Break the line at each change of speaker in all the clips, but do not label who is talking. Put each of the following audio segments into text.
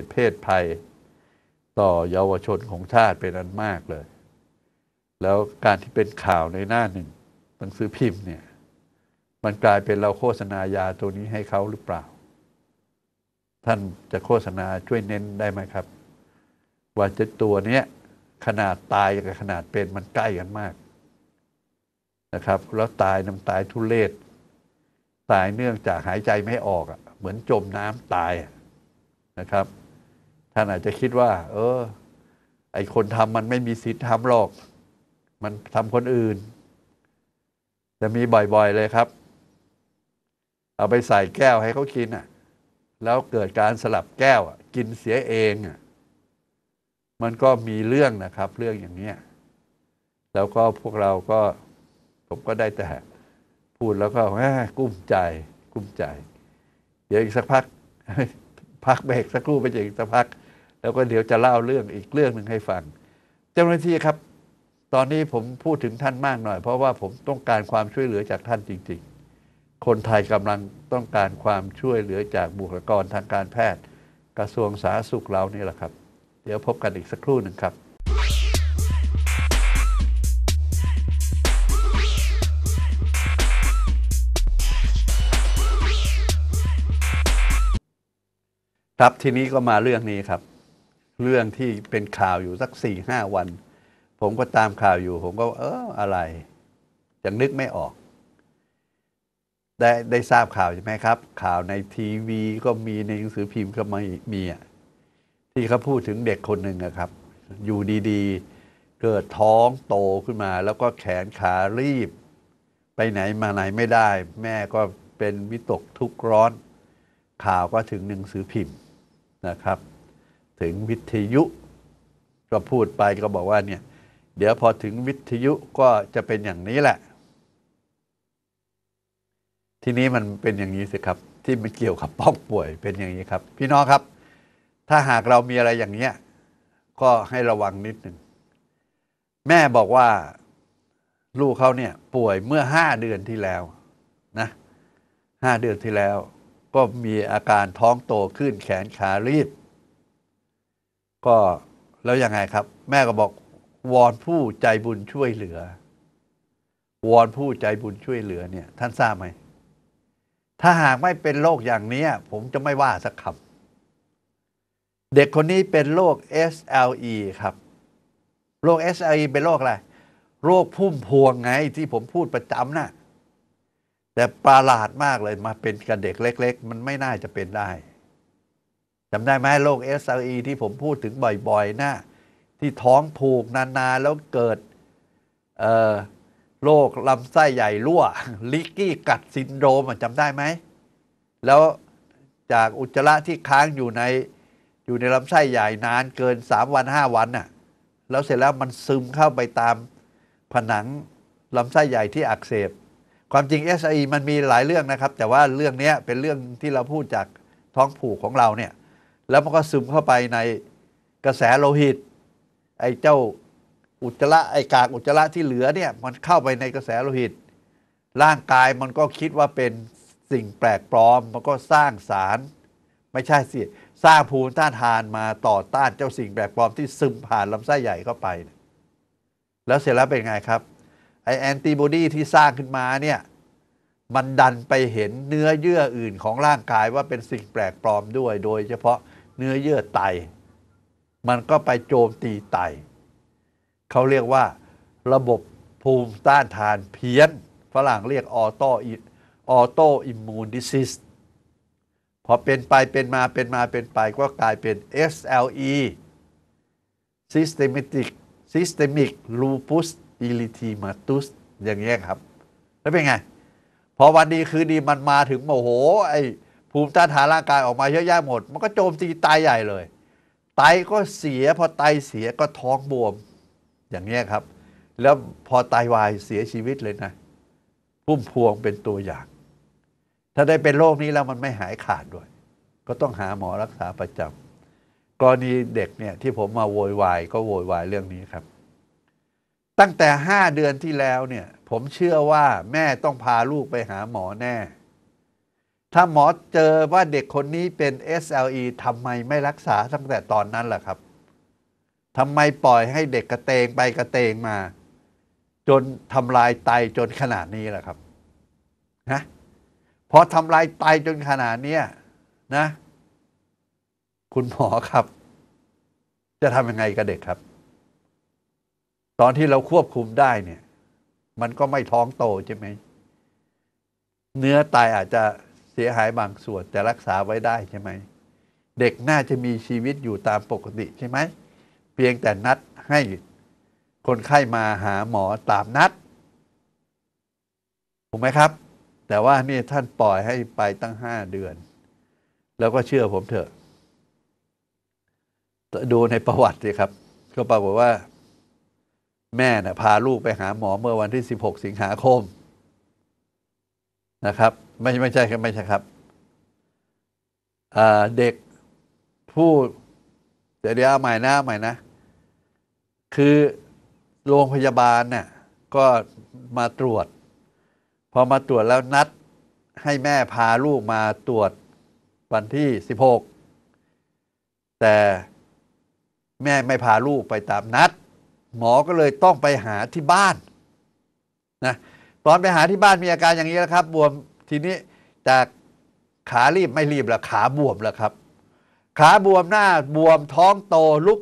ตุเพศภัย ต่อเยาวชนของชาติเป็นอันมากเลย แล้วการที่เป็นข่าวในหน้าหนึ่งหนังสือพิมพ์เนี่ย มันกลายเป็นเราโฆษณายาตัวนี้ให้เขาหรือเปล่า ท่านจะโฆษณาช่วยเน้นได้ไหมครับ ว่าจะตัวเนี้ยขนาดตายกับขนาดเป็นมันใกล้กันมากนะครับ แล้วตายน้ำตายทุเลศตายเนื่องจากหายใจไม่ออกอะเหมือนจมน้ำตายนะครับ ท่านอาจจะคิดว่า เออ ไอคนทำมันไม่มีสิทธิ์ทำหรอก มันทำคนอื่น จะมีบ่อยๆเลยครับ เอาไปใส่แก้วให้เขากินอะ แล้วเกิดการสลับแก้วอะกินเสียเองอะ มันก็มีเรื่องนะครับ เรื่องอย่างเนี้ยแล้วก็พวกเราก็ผมก็ได้แต่พูดแล้วก็แหมกุ้มใจกุ้มใจ เดี๋ยวอีกสักพักพักเบรกสักครู่ไปอีกสักพัก แล้วก็เดี๋ยวจะเล่าเรื่องอีกเรื่องหนึ่งให้ฟัง เจ้าหน้าที่ครับ ตอนนี้ผมพูดถึงท่านมากหน่อย เพราะว่าผมต้องการความช่วยเหลือจากท่านจริง ๆ คนไทยกำลังต้องการความช่วยเหลือจากบุคลากรทางการแพทย์ กระทรวงสาธารณสุขเรานี่แหละครับ เดี๋ยวพบกันอีกสักครู่หนึ่งครับครับทีนี้ก็มาเรื่องนี้ครับ เรื่องที่เป็นข่าวอยู่สักสี่ห้าวัน ผมก็ตามข่าวอยู่ ผมก็เอออะไรยังนึกไม่ออก ได้ได้ทราบข่าวใช่ไหมครับ ข่าวในทีวีก็มีในหนังสือพิมพ์ก็มีมีอะที่เขาพูดถึงเด็กคนหนึ่งอะครับ อยู่ดีๆ เกิดท้องโตขึ้นมา แล้วก็แขนขารีบ ไปไหนมาไหนไม่ได้ แม่ก็เป็นวิตกทุกข์ร้อน ข่าวก็ถึงหนังสือพิมพ์นะครับ ถึงวิทยุก็พูดไปก็บอกว่าเนี่ย เดี๋ยวพอถึงวิทยุก็จะเป็นอย่างนี้แหละ ทีนี้มันเป็นอย่างนี้สิครับ ที่มันเกี่ยวกับป้องป่วยเป็นอย่างนี้ครับ พี่น้องครับ ถ้าหากเรามีอะไรอย่างเนี้ยก็ให้ระวังนิดหนึ่งแม่บอกว่าลูกเขาเนี่ยป่วยเมื่อห้าเดือนที่แล้วนะห้าเดือนที่แล้ว ก็มีอาการท้องโตขึ้นแขนขารีบ ก็แล้วยังไงครับ แม่ก็บอกวอนผู้ใจบุญช่วยเหลือ วอนผู้ใจบุญช่วยเหลือเนี่ย ท่านทราบไหมถ้าหากไม่เป็นโรคอย่างนี้ผมจะไม่ว่าสักคำเด็กคนนี้เป็นโรค SLE ครับโรค SLE เป็นโรคอะไรโรคพุ่มพวงไงที่ผมพูดประจำนะ่ะแต่ประหลาดมากเลยมาเป็นกับเด็กเล็ก ๆ มันไม่น่าจะเป็นได้ จำได้ไหมโรค SLE ที่ผมพูดถึงบ่อยๆนะที่ท้องผูกนานๆ แล้วเกิดโรคลำไส้ใหญ่รั่ว ลิกกี้กัดซินโดรมจำได้ไหม แล้วจากอุจจาระที่ค้างอยู่ในอยู่ในลำไส้ใหญ่นานเกิน 3 วัน 5 วันน่ะแล้วเสร็จแล้วมันซึมเข้าไปตามผนังลำไส้ใหญ่ที่อักเสบ ความจริง SI มันมีหลายเรื่องนะครับ แต่ว่าเรื่องนี้เป็นเรื่องที่เราพูดจากท้องผูกของเราเนี่ย แล้วมันก็ซึมเข้าไปในกระแสโลหิต ไอ้เจ้าอุจจาระไอ้กากอุจจาระที่เหลือเนี่ยมันเข้าไปในกระแสโลหิต ร่างกายมันก็คิดว่าเป็นสิ่งแปลกปลอม มันก็สร้างสาร ไม่ใช่สิ สร้างภูมิต้านทานมาต่อต้านเจ้าสิ่งแปลกปลอมที่ซึมผ่านลำไส้ใหญ่เข้าไป แล้วเสร็จแล้วเป็นไงครับไอแอนติบอดีที่สร้างขึ้นมาเนี่ยมันดันไปเห็นเนื้อเยื่ออื่นของร่างกายว่าเป็นสิ่งแปลกปลอมด้วย โดยเฉพาะ เนื้อเยื่อไต มันก็ไปโจมตีไต เขาเรียกว่าระบบภูมิต้านทานเพี้ยน ฝรั่งเรียกออโตออโตอิมมูนดิซิสพอเป็นไปเป็นมาเป็นมาเป็นไปก็กลายเป็น SLEsystematicsystemic Lupus Erythematosus อย่างเงี้ยครับ แล้วเป็นไง พอวันดีคืนดีมันมาถึงโมโห ไอ ภูมิต้านทานร่างกายออกมาเยอะแยะหมด มันก็โจมตีไตใหญ่เลย ไตก็เสียพอไตเสียก็ท้องบวม อย่างเงี้ครับ แล้วพอไตาวายเสียชีวิตเลยนะพุ่มพวงเป็นตัวอย่าง ถ้าได้เป็นโรคนี้แล้วมันไม่หายขาดด้วย ก็ต้องหาหมอรักษาประจำกรณีเด็กเนี่ยที่ผมมาโวยวายก็โวยวายเรื่องนี้ครับ ตั้งแต่ห้าเดือนที่แล้วเนี่ย ผมเชื่อว่าแม่ต้องพาลูกไปหาหมอแน่ ถ้าหมอเจอว่าเด็กคนนี้เป็น SLE ทำไมไม่รักษาตั้งแต่ตอนนั้นล่ะครับทำไมปล่อยให้เด็กกระเตงไปกระเตงมา จนทำลายไตจนขนาดนี้ล่ะครับนะพอทำลายไตจนขนาดเนี้ยนะ คุณหมอครับ จะทำยังไงกับเด็กครับ ตอนที่เราควบคุมได้เนี่ย มันก็ไม่ท้องโตใช่ไหมเนื้อไตอาจจะ เสียหายบางส่วนแต่รักษาไว้ได้ใช่ไหม เด็กน่าจะมีชีวิตอยู่ตามปกติใช่ไหม เพียงแต่นัดให้คนไข้มาหาหมอตามนัด ถูกไหมครับ แต่ว่านี่ท่านปล่อยให้ไปตั้งห้าเดือน แล้วก็เชื่อผมเถอะ ดูในประวัติสิครับ ก็ปรากฏว่า แม่นะ่ะพาลูกไปหาหมอเมื่อวันที่ 16 สิงหาคมนะครับ ไม่ไม่ใช่ครับไม่ใช่ครับเด็กผู้เดี๋ยวเดี๋ยวเอาใหม่นะเอาใหม่นะ คือโรงพยาบาลเนี่ยก็มาตรวจ พอมาตรวจแล้วนัดให้แม่พาลูกมาตรวจวันที่ 16 แต่แม่ไม่พาลูกไปตามนัด หมอก็เลยต้องไปหาที่บ้านนะตอนไปหาที่บ้านมีอาการอย่างนี้แล้วครับ บวม ทีนี้จากขารีบไม่รีบล้วขาบวมล้วครับ ขาบวมหน้าบวมท้องโตลุก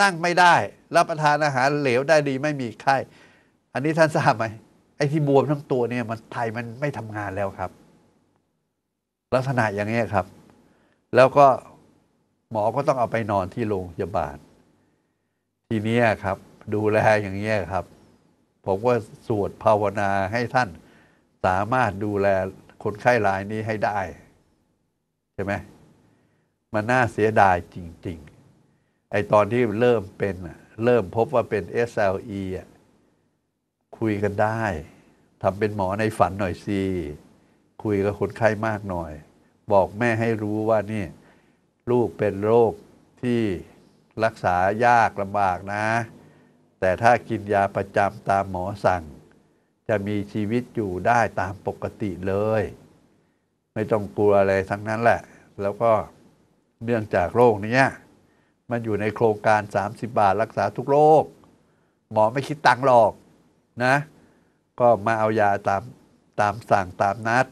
นั่งไม่ได้ รับประทานอาหารเหลวได้ดีไม่มีไข้อันนี้ท่านทราบไหมไอ้ที่บวมทั้งตัวเนี่ยมันไตมันไม่ทำงานแล้วครับ ลักษณะอย่างนี้ครับ แล้วก็หมอก็ต้องเอาไปนอนที่โรงพยาบาล ทีนี้ครับ ดูแลอย่างเงี้ครับ ผมก็สวดภาวนาให้ท่าน สามารถดูแลคนไข้รายนี้ให้ได้ ใช่ไหมมันน่าเสียดายจริง ๆ ไอตอนที่เริ่มเป็นน่ะเริ่มพบว่าเป็น SLE อะคุยกันได้ทำเป็นหมอในฝันหน่อยสิคุยกับคนไข้มากหน่อย บอกแม่ให้รู้ว่านี่ ลูกเป็นโรคที่รักษายากลำบากนะ แต่ถ้ากินยาประจำตามหมอสั่ง จะมีชีวิตอยู่ได้ตามปกติเลย ไม่ต้องกลัวอะไรทั้งนั้นแหละ แล้วก็เนื่องจากโรคเนี้ยมันอยู่ในโครงการ 30 บาทรักษาทุกโรค หมอไม่คิดตังค์หรอกนะ ก็มาเอายาตามตามสั่งตามนัด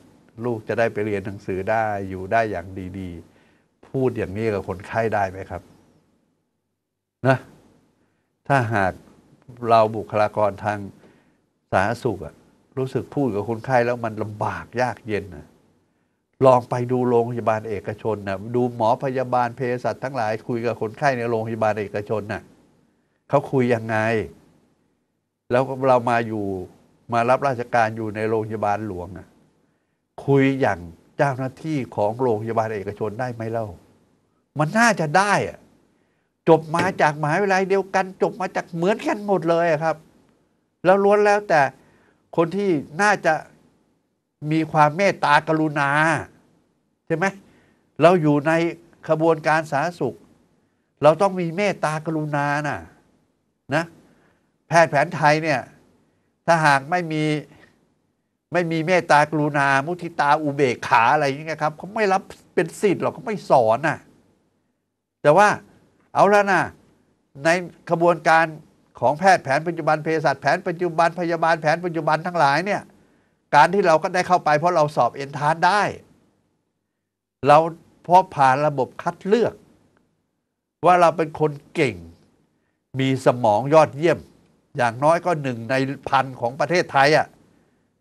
ลูกจะได้ไปเรียนหนังสือได้อยู่ได้อย่างดีๆ พูดอย่างนี้กับคนไข้ได้ไหมครับนะถ้าหากเราบุคลากรทาง สาธารณสุขอะรู้สึกพูดกับคนไข้แล้วมันลำบากยากเย็นนะลองไปดูโรงพยาบาลเอกชนนะดูหมอพยาบาลเภสัชทั้งหลาย คุยกับคนไข้ในโรงพยาบาลเอกชนน่ะเขาคุยยังไง แล้วเรามาอยู่มารับราชการอยู่ในโรงพยาบาลหลวงอะคุยอย่างเจ้าหน้าที่ของโรงพยาบาลเอกชนได้ไหมเล่า มันน่าจะได้อะจบมาจากหมหาวิทยาลัยเดียวกัน จบมาจากเหมือนกันหมดเลยอะครับ แล้วล้วนแล้วแต่คนที่น่าจะมีความเมตตากรุณา ใช่ไหมเราอยู่ในขบวนการสาธารณสุข เราต้องมีเมตตากรุณานะนะแพทย์แผนไทยเนี่ยถ้าหากไม่มีไม่มีเมตตากรุณา มุทิตาอุเบกขาอะไรอย่างเงี้ยครับเขาไม่รับเป็นสิทธิ์หรอกเขาไม่สอนน่ะแต่ว่าเอาแล้วนะในขบวนการ ของแพทย์แผนปัจจุบันเภสัชแผนปัจจุบันพยาบาลแผนปัจจุบันทั้งหลายเนี่ยการที่เราก็ได้เข้าไปเพราะเราสอบเอ็นทานได้ เราเพราะผ่านระบบคัดเลือก ว่าเราเป็นคนเก่ง มีสมองยอดเยี่ยม อย่างน้อยก็หนึ่งในพันของประเทศไทยอะ่ะ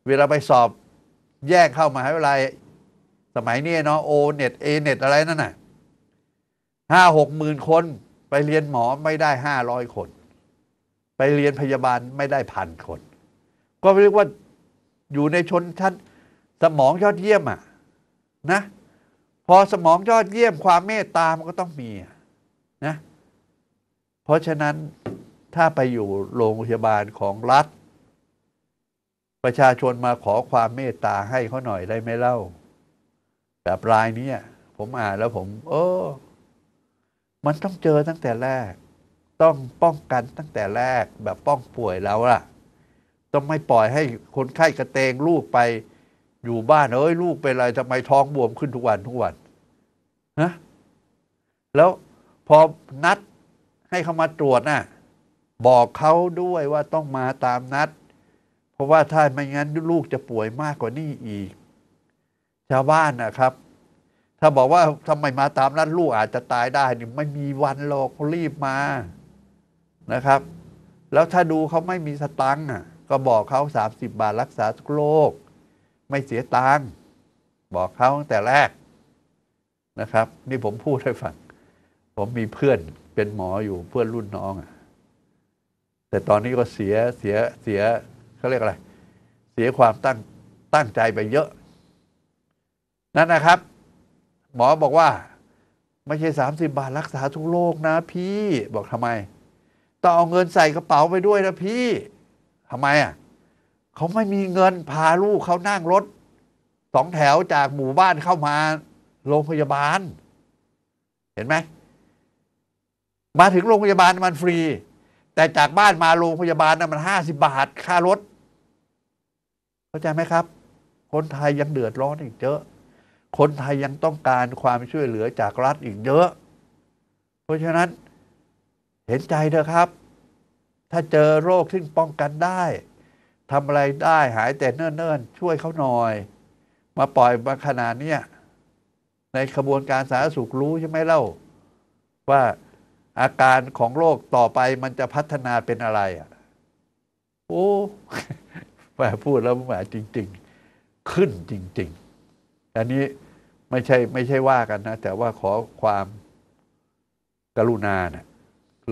เวลาไปสอบแยกเข้ามาให้เวลาสมัยนี้เนาะโอเน็ตเอเน็ตอะไรนั่นน่ะห้าหกหมื่นคนไปเรียนหมอไม่ได้ห้าร้อยคน ไปเรียนพยาบาลไม่ได้พันคน ก็เรียกว่าอยู่ในชนชั้นสมองยอดเยี่ยมอะนะพอสมองยอดเยี่ยมความเมตตามันก็ต้องมีนะเพราะฉะนั้นถ้าไปอยู่โรงพยาบาลของรัฐ ประชาชนมาขอความเมตตาให้เขาหน่อยได้ไหมเล่า แบบรายนี้ผมอ่านแล้วผม เออ มันต้องเจอตั้งแต่แรก ต้องป้องกันตั้งแต่แรกแบบป้องป่วยแล้วล่ะ ต้องไม่ปล่อยให้คนไข้กระเตงลูกไปอยู่บ้านเอ้ยลูกเป็นอะไรทำไมท้องบวมขึ้นทุกวันทุกวันฮะแล้วพอนัดให้เขามาตรวจน่ะบอกเขาด้วยว่าต้องมาตามนัด เพราะว่าถ้าไม่งั้นลูกจะป่วยมากกว่านี้อีก ชาวบ้านนะครับ ถ้าบอกว่าทำไมมาตามนัดลูกอาจจะตายได้นี่ไม่มีวันหรอกรีบมา นะครับ แล้วถ้าดูเขาไม่มีสตังค์อะก็บอกเขาสามสิบบาทรักษาทุกโรคไม่เสียตังค์บอกเขาตั้งแต่แรกนะครับ นี่ผมพูดให้ฟัง ผมมีเพื่อนเป็นหมออยู่เพื่อนรุ่นน้องอะแต่ตอนนี้ก็เสียเสียเสียเขาเรียกอะไร เสียความตั้งตั้งใจไปเยอะ นั่นนะครับ หมอบอกว่า ไม่ใช่สามสิบาทรักษาทุกโรคนะพี่บอกทำไม ต้องเอาเงินใส่กระเป๋าไปด้วยนะพี่ทำไมอะเขาไม่มีเงินพาลูกเขานั่งรถสองแถวจากหมู่บ้านเข้ามาโรงพยาบาล เห็นไหมมาถึงโรงพยาบาลมันฟรี แต่จากบ้านมาโรงพยาบาลนะมันห้าสิบาทค่ารถ เข้าใจไหมครับ คนไทยยังเดือดร้อนอีกเยอะ คนไทยยังต้องการความช่วยเหลือจากรัฐอีกเยอะ เพราะฉะนั้น เห็นใจเถอะครับ ถ้าเจอโรคที่ป้องกันได้ทำอะไรได้หายแต่เนิ่นๆช่วยเขาหน่อย มาปล่อยมาขนาดเนี้ยในขบวนการสาธารณสุขรู้ใช่ไหมเล่า ว่าอาการของโรคต่อไปมันจะพัฒนาเป็นอะไรอะโอ้แหมพูดแล้วแหมจริง ๆ ขึ้นจริง ๆ อันนี้ไม่ใช่ไม่ใช่ว่ากันนะ แต่ว่าขอความกรุณาเนะ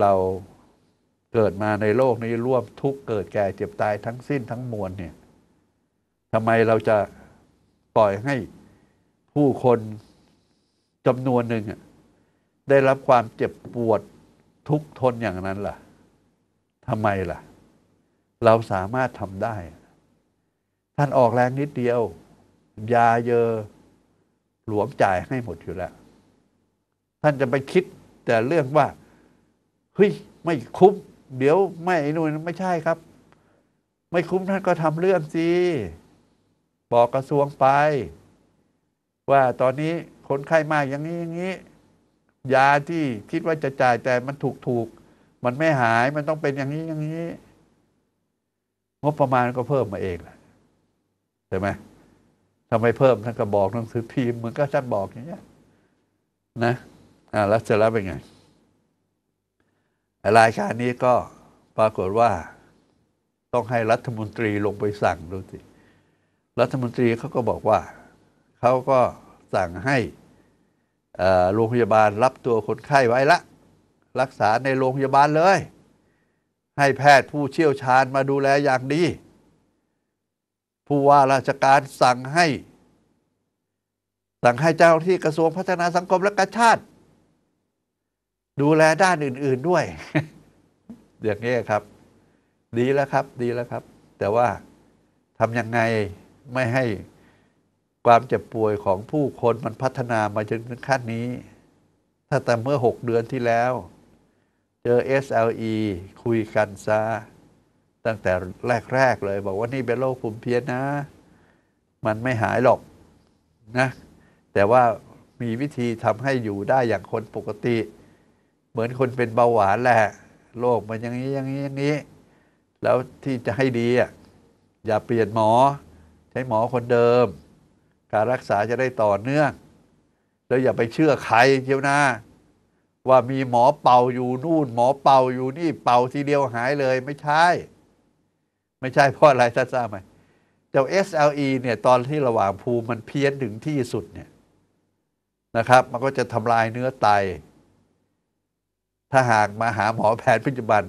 เราเกิดมาในโลกนี้ร่วมทุกเกิดแก่เจ็บตายทั้งสิ้นทั้งมวลเนี่ยทำไมเราจะปล่อยให้ผู้คนจำนวนหนึ่งอะได้รับความเจ็บปวดทุกทนอย่างนั้นล่ะทำไมล่ะ เราสามารถทำได้ ท่านออกแรงนิดเดียว ยาเยอหลวงจ่ายให้หมดอยู่แล้ว ท่านจะไปคิดแต่เรื่องว่า เฮ้ยไม่คุ้ม เดี๋ยวไม่ไอ้นู่นไม่ใช่ครับ ไม่คุ้มท่านก็ทำเรื่องสิบอกกระทรวงไป ว่าตอนนี้คนไข้มากอย่างนี้อย่างนี้ ยาที่คิดว่าจะจ่ายแต่มันถูกถูกมันไม่หายมันต้องเป็นอย่างนี้อย่างนี้ งบประมาณก็เพิ่มมาเองแหละใช่ไหมทำไมเพิ่มท่านก็บอกหนังสือพิมพ์เหมือนก็ท่านบอกอย่างเงี้ยนะอ่าแล้วเสร็จแล้วเป็นไง รายการนี้ก็ปรากฏว่าต้องให้รัฐมนตรีลงไปสั่งดูสิ รัฐมนตรีเขาก็บอกว่า เขาก็สั่งให้โรงพยาบาลรับตัวคนไข้ไว้ละ รักษาในโรงพยาบาลเลย ให้แพทย์ผู้เชี่ยวชาญมาดูแลอย่างดี ผู้ว่าราชการสั่งให้ สั่งให้เจ้าหน้าที่กระทรวงพัฒนาสังคมและการชาติ ดูแลด้านอื่น ๆด้วย อย่างนี้ครับ ดีแล้วครับ ดีแล้วครับ แต่ว่าทำยังไงไม่ให้ความเจ็บป่วยของผู้คนมันพัฒนามาจนถึงขั้นนี้ ถ้าแต่เมื่อหกเดือนที่แล้ว เจอ SLE คุยกันซะตั้งแต่แรก ๆ เลย บอกว่านี่เป็นโรคภูมิเพี้ยนนะ มันไม่หายหรอกนะ แต่ว่ามีวิธีทำให้อยู่ได้อย่างคนปกติ เหมือนคนเป็นเบาหวานแหละโรคมันอย่างนี้อย่างนี้อย่างนี้ แล้วที่จะให้ดีอะอย่าเปลี่ยนหมอ ใช้หมอคนเดิม การรักษาจะได้ต่อเนื่อง แล้วอย่าไปเชื่อใครเทียวนะว่ามีหมอเป่าอยู่นู่น หมอเป่าอยู่นี่เป่าทีเดียวหายเลยไม่ใช่ ไม่ใช่เพราะอะไรท่านทราบไหมเจ้า SLE เนี่ยตอนที่ระหว่างภูมิมันเพี้ยนถึงที่สุดเนี่ยนะครับ มันก็จะทำลายเนื้อไต ถ้าหากมาหาหมอแผนปัจจุบัน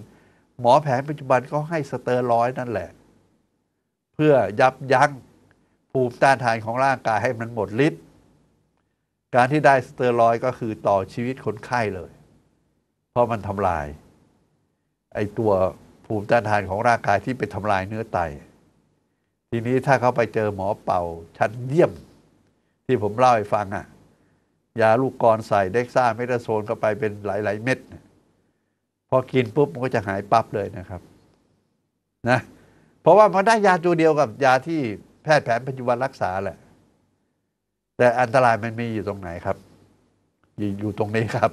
หมอแผนปัจจุบันก็ให้สเตอรอยนั่นแหละ เพื่อยับยั้งภูมิต้านทานของร่างกายให้มันหมดฤทธิ์การที่ได้สเตอรอยก็คือต่อชีวิตคนไข้เลย เพราะมันทำลาย ไอตัวภูมิต้านทานของร่างกายที่ไปทำลายเนื้อไต ทีนี้ถ้าเขาไปเจอหมอเป่าชั้นเยี่ยม ที่ผมเล่าให้ฟังอะ่ะยาลูกกรใส่เด็กซ่าเมทาโซนเข้าไปเป็นหลาย ๆ เม็ด พอกินปุ๊บมันก็จะหายปั๊บเลยนะครับนะเพราะว่ามันได้ยาตัวเดียวกับยาที่แพทย์แผนปัจจุบันรักษาแหละ แต่อันตรายมันมีอยู่ตรงไหนครับ อยู่ตรงนี้ครับ